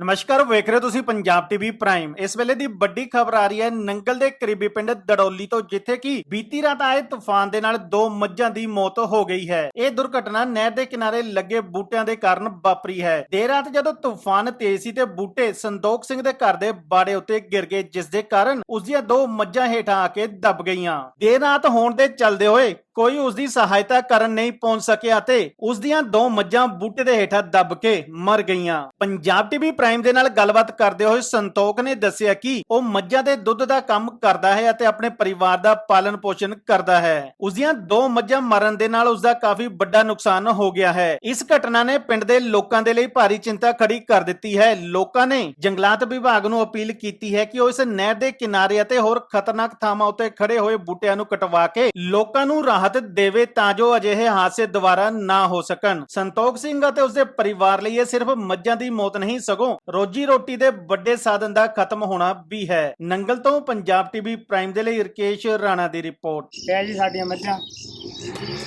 ਨਮਸਕਾਰ, ਵੇਖ ਰਹੇ ਹੋ ਤੁਸੀਂ ਪੰਜਾਬ ਟੀਵੀ ਪ੍ਰਾਈਮ। ਇਸ ਵੇਲੇ ਦੀ ਵੱਡੀ ਖਬਰ ਆ ਰਹੀ ਹੈ ਨੰਗਲ ਦੇ ਕਰੀਬੀ ਪਿੰਡ ਦੜੋਲੀ ਤੋਂ, ਜਿੱਥੇ ਕਿ ਬੀਤੀ ਰਾਤ ਆਏ ਤੂਫਾਨ ਦੇ ਨਾਲ ਦੋ ਮੱਝਾਂ ਦੀ ਮੌਤ ਹੋ ਗਈ ਹੈ। ਇਹ ਦੁਰਘਟਨਾ ਨਹਿਰ ਦੇ ਕਿਨਾਰੇ ਲੱਗੇ ਬੂਟਿਆਂ ਦੇ ਕਾਰਨ ਵਾਪਰੀ ਹੈ। ਦੇਰ ਰਾਤ ਜਦੋਂ ਤੂਫਾਨ ਤੇਜ਼ ਸੀ ਤੇ ਬੂਟੇ ਸੰਦੋਖ ਸਿੰਘ ਦੇ ਘਰ ਦੇ ਬਾੜੇ ਉੱਤੇ ਗਿਰ ਗਏ, ਜਿਸ ਦੇ ਕਾਰਨ ਉਸ ਦੀਆਂ ਦੋ ਮੱਝਾਂ ਹੇਠਾਂ ਆ ਕੇ ਦਬ ਗਈਆਂ। ਦੇਰ ਰਾਤ ਹੋਣ ਦੇ ਚੱਲਦੇ ਹੋਏ ਕੋਈ ਉਸ ਦੀ ਸਹਾਇਤਾ ਕਰਨ ਨਹੀਂ ਪਹੁੰਚ ਸਕਿਆ ਤੇ ਉਸ ਦੀਆਂ ਦੋ ਮੱਝਾਂ ਬੂਟੇ ਦੇ ਹੇਠਾਂ ਦੱਬ ਕੇ ਮਰ ਗਈਆਂ। ਪੰਜਾਬ ਟੀਵੀ ਪ੍ਰਾਈਮ ਦੇ ਨਾਲ ਗੱਲਬਾਤ ਕਰਦੇ ਹੋਏ ਸੰਤੋਖ ਨੇ ਦੱਸਿਆ ਕਿ ਉਹ ਮੱਝਾਂ ਦੇ ਦੁੱਧ ਦਾ ਕੰਮ ਕਰਦਾ ਹੈ ਅਤੇ ਆਪਣੇ ਪਰਿਵਾਰ ਦਾ ਪਾਲਣ ਪੋਸ਼ਣ ਕਰਦਾ ਹੈ। ਉਸ ਦੀਆਂ ਦੋ ਮੱਝਾਂ ਮਰਨ ਦੇ ਨਾਲ ਉਸ ਦਾ ਕਾਫੀ ਵੱਡਾ ਨੁਕਸਾਨ ਹੋ ਗਿਆ ਹੈ। ਇਸ ਘਟਨਾ ਨੇ ਪਿੰਡ ਦੇ ਲੋਕਾਂ ਦੇ ਲਈ ਭਾਰੀ ਚਿੰਤਾ ਖੜੀ ਕਰ ਦਿੱਤੀ ਹੈ। ਲੋਕਾਂ ਨੇ ਜੰਗਲਾਤ ਵਿਭਾਗ ਨੂੰ ਅਪੀਲ ਕੀਤੀ ਹੈ ਕਿ ਉਹ ਇਸ ਨਹਿਰ ਦੇ ਕਿਨਾਰੇ ਅਤੇ ਹੋਰ ਖਤਰਨਾਕ ਥਾਵਾਂ ਉੱਤੇ ਖੜੇ ਹੋਏ ਬੂਟਿਆਂ ਨੂੰ ਕਟਵਾ ਕੇ ਲੋਕਾਂ ਨੂੰ ਰਾਹਤ ਦੇਵੇ ਤਾਂ ਜੋ ਅਜਿਹੇ ਹਾਦਸੇ ਦੁਬਾਰਾ ਨਾ ਹੋ ਸਕਣ। ਸੰਤੋਖ ਸਿੰਘ ਅਤੇ ਉਸਦੇ ਪਰਿਵਾਰ ਲਈ ਇਹ ਸਿਰਫ ਮੱਝਾਂ ਦੀ ਮੌਤ ਨਹੀਂ, ਸਗੋਂ ਰੋਜੀ ਰੋਟੀ ਦੇ ਵੱਡੇ ਸਾਧਨ ਦਾ ਖਤਮ ਹੋਣਾ ਵੀ ਹੈ। ਨੰਗਲ ਤੋਂ ਪੰਜਾਬ ਟੀਵੀ ਪ੍ਰਾਈਮ ਦੇ ਲਈ ਰਕੇਸ਼ ਰਾਣਾ ਦੀ ਰਿਪੋਰਟ। ਇਹ ਜੀ ਸਾਡੀਆਂ ਮੱਝਾਂ।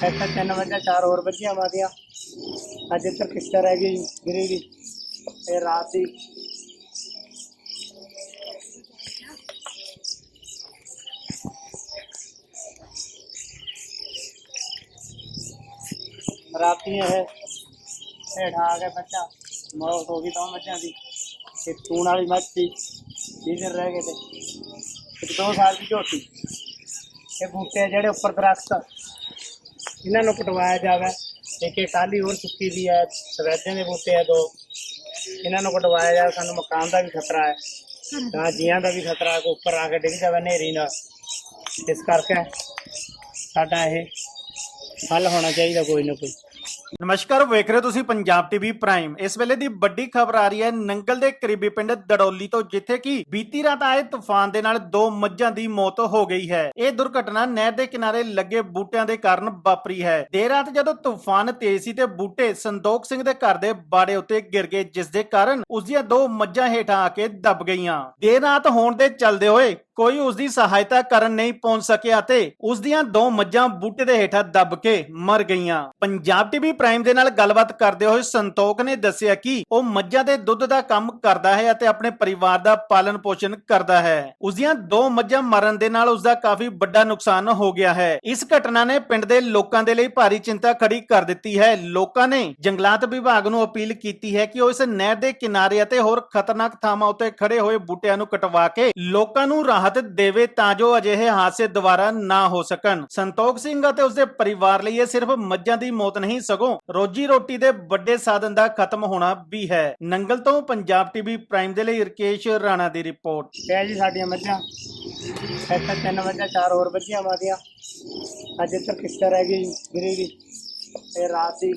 ਇੱਥੇ ਤਿੰਨ ਮੱਝਾਂ, ਚਾਰ ਹੋਰ ਬੱਚੀਆਂ ਵਾਦੀਆਂ। ਅੱਜ ਇੱਧਰ ਕਿਸ਼ਤਾ ਰਹਿ ਗਈ ਗਿਰੀ ਗਈ ਇਹ ਰਾਤ ਦੀ ਰਾਤੀ ਇਹ ਹੇਠਾਂ ਆ ਕੇ ਬੱਚਾ, ਮੌਤ ਹੋ ਗਈ ਦੋ ਮੱਝਾਂ ਦੀ। ਇੱਕ ਤੂਣ ਵਾਲੀ ਮੱਝ ਸੀ, ਵੀਹ ਦਿਨ ਰਹਿ ਗਏ ਤੇ। ਇੱਕ ਦੋ ਸਾਲ ਦੀ ਝੋਟੀ। ਇਹ ਬੂਟੇ ਜਿਹੜੇ ਉੱਪਰ ਦਰਖਤ, ਇਹਨਾਂ ਨੂੰ ਕਟਵਾਇਆ ਜਾਵੇ। ਇੱਕ ਇਹ ਟਾਲੀ ਹੋਰ ਸੁੱਕੀ ਵੀ ਹੈ, ਸਵੈਦਿਆਂ ਦੇ ਬੂਟੇ ਆ ਦੋ। ਇਹਨਾਂ ਨੂੰ ਕਟਵਾਇਆ ਜਾਵੇ, ਸਾਨੂੰ ਮਕਾਨ ਦਾ ਵੀ ਖਤਰਾ ਹੈ। ਤਾਂ ਜੀਆਂ ਦਾ ਵੀ ਖਤਰਾ ਹੈ ਉੱਪਰ ਆ ਕੇ ਡਿੱਗ ਜਾਵੇ ਨੇਰੀ ਨਾਲ। ਇਸ ਕਰਕੇ ਸਾਡਾ ਇਹ ਹੱਲ ਹੋਣਾ ਚਾਹੀਦਾ ਕੋਈ ਨਾ ਕੋਈ। ਨਮਸਕਾਰ, ਵੇਖ ਰਹੇ ਤੁਸੀਂ ਪੰਜਾਬ ਟੀਵੀ ਪ੍ਰਾਈਮ। ਇਸ ਵੇਲੇ ਦੀ ਵੱਡੀ ਖਬਰ ਆ ਰਹੀ ਹੈ ਨੰਗਲ ਦੇ ਕਰੀਬੀ ਪਿੰਡ ਦੜੋਲੀ ਤੋਂ, ਜਿੱਥੇ ਕਿ ਬੀਤੀ ਰਾਤ ਆਏ ਤੂਫਾਨ ਦੇ ਨਾਲ ਦੋ ਮੱਝਾਂ ਦੀ ਮੌਤ ਹੋ ਗਈ ਹੈ। ਇਹ ਦੁਰਘਟਨਾ ਨਹਿਰ ਦੇ ਕਿਨਾਰੇ ਲੱਗੇ ਬੂਟਿਆਂ ਦੇ ਕਾਰਨ ਵਾਪਰੀ ਹੈ। ਦੇਰ ਰਾਤ ਜਦੋਂ ਤੂਫਾਨ ਤੇਜ਼ ਸੀ ਤੇ ਬੂਟੇ ਸੰਦੋਖ ਸਿੰਘ ਦੇ ਘਰ ਦੇ ਬਾੜੇ ਉੱਤੇ ਗਿਰ ਗਏ, ਜਿਸ ਦੇ ਕਾਰਨ ਉਸ ਦੀਆਂ ਦੋ ਮੱਝਾਂ ਹੇਠਾਂ ਆ ਕੇ ਦੱਬ ਗਈਆਂ। ਦੇਰ ਰਾਤ ਹੋਣ ਦੇ ਚੱਲਦੇ ਹੋਏ ਕੋਈ ਉਸ ਦੀ ਸਹਾਇਤਾ ਕਰਨ ਨਹੀਂ ਪਹੁੰਚ ਸਕਿਆ ਤੇ ਉਸ ਦੀਆਂ ਦੋ ਮੱਝਾਂ ਬੂਟੇ ਦੇ ਹੇਠਾਂ ਦਬ ਕੇ ਮਰ ਗਈਆਂ। ਪੰਜਾਬ ਟੀਵੀ ਪ੍ਰਾਈਮ ਦੇ ਨਾਲ ਗੱਲਬਾਤ ਕਰਦੇ ਹੋਏ ਸੰਤੋਖ ਨੇ ਦੱਸਿਆ ਕਿ ਉਹ ਮੱਝਾਂ ਦੇ ਦੁੱਧ ਦਾ ਕੰਮ ਕਰਦਾ ਹੈ ਅਤੇ ਆਪਣੇ ਪਰਿਵਾਰ ਦਾ ਪਾਲਣ ਪੋਸ਼ਣ ਕਰਦਾ ਹੈ। ਉਸ ਦੀਆਂ ਦੋ ਮੱਝਾਂ ਮਰਨ ਦੇ ਨਾਲ ਉਸ ਦਾ ਕਾਫੀ ਵੱਡਾ ਨੁਕਸਾਨ ਹੋ ਗਿਆ ਹੈ। ਇਸ ਘਟਨਾ ਨੇ ਪਿੰਡ ਦੇ ਲੋਕਾਂ ਦੇ ਲਈ ਭਾਰੀ ਚਿੰਤਾ ਖੜੀ ਕਰ ਦਿੱਤੀ ਹੈ। ਲੋਕਾਂ ਨੇ ਜੰਗਲਾਤ ਵਿਭਾਗ ਨੂੰ ਅਪੀਲ ਕੀਤੀ ਹੈ ਕਿ ਉਹ ਇਸ ਨਹਿਰ ਦੇ ਕਿਨਾਰੇ ਅਤੇ ਹੋਰ ਖਤਰਨਾਕ ਥਾਵਾਂ ਉੱਤੇ ਖੜੇ ਹੋਏ ਬੂਟਿਆਂ ਨੂੰ ਕਟਵਾ ਕੇ ਲੋਕਾਂ ਨੂੰ ਰਾਹ ਰਾਹਤ ਦੇਵੇ ਤਾਂ ਜੋ ਅਜਿਹੇ ਹਾਦਸੇ ਦੁਬਾਰਾ ਨਾ ਹੋ ਸਕਣ। ਸੰਤੋਖ ਸਿੰਘ ਅਤੇ ਉਸਦੇ ਪਰਿਵਾਰ ਲਈ ਇਹ ਸਿਰਫ ਮੱਝਾਂ ਦੀ ਮੌਤ ਨਹੀਂ, ਸਗੋਂ ਰੋਜੀ ਰੋਟੀ ਦੇ ਵੱਡੇ ਸਾਧਨ ਦਾ ਖਤਮ ਹੋਣਾ ਵੀ ਹੈ। ਨੰਗਲ ਤੋਂ ਪੰਜਾਬ ਟੀਵੀ ਪ੍ਰਾਈਮ ਦੇ ਲਈ ਰਕੇਸ਼ ਰਾਣਾ ਦੀ ਰਿਪੋਰਟ। ਇਹ ਜੀ ਸਾਡੀਆਂ ਮੱਝਾਂ। ਇੱਥੇ ਤਿੰਨ ਮੱਝਾਂ, ਚਾਰ ਹੋਰ ਬੱਚੀਆਂ ਵਾਦੀਆਂ ਅੱਜ ਇੱਧਰ ਕਿਸ਼ਤਾ ਰਹਿ ਗਈ ਗਿਰੀ ਗਈ ਇਹ ਰਾਤ ਦੀ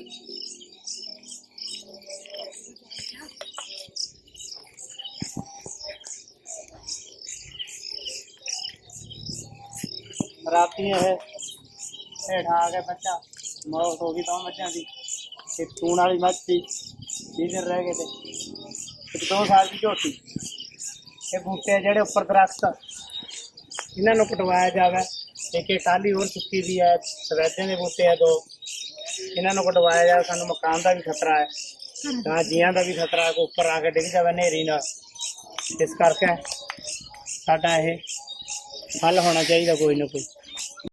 ਰਾਤੀ ਇਹ ਹੇਠਾਂ ਆ ਕੇ ਬੱਚਾ, ਮੌਤ ਹੋ ਗਈ ਦੋ ਮੱਝਾਂ ਦੀ। ਇੱਕ ਤੂਣ ਵਾਲੀ ਮੱਝ ਸੀ ਵੀਹ ਦਿਨ ਰਹਿ ਗਏ ਤੇ, ਇੱਕ ਦੋ ਸਾਲ ਦੀ ਝੋਟੀ। ਇਹ ਬੂਟੇ ਜਿਹੜੇ ਉੱਪਰ ਦਰਖਤ, ਇਹਨਾਂ ਨੂੰ ਕਟਵਾਇਆ ਜਾਵੇ। ਇੱਕ ਇਹ ਟਾਲੀ ਹੋਰ ਸੁੱਕੀ ਦੀ ਹੈ ਸਵੈਦਿਆਂ ਦੇ ਬੂਟੇ ਆ ਦੋ। ਇਹਨਾਂ ਨੂੰ ਕਟਵਾਇਆ ਜਾਵੇ, ਸਾਨੂੰ ਮਕਾਨ ਦਾ ਵੀ ਖਤਰਾ ਹੈ। ਤਾਂ ਜੀਆਂ ਦਾ ਵੀ ਖਤਰਾ ਹੈ ਕਿ ਉੱਪਰ ਆ ਕੇ ਡਿੱਗ ਜਾਵੇ ਨੇਰੀ ਨਾਲ। ਇਸ ਕਰਕੇ ਸਾਡਾ ਇਹ ਹੱਲ ਹੋਣਾ ਚਾਹੀਦਾ ਕੋਈ ਨਾ ਕੋਈ।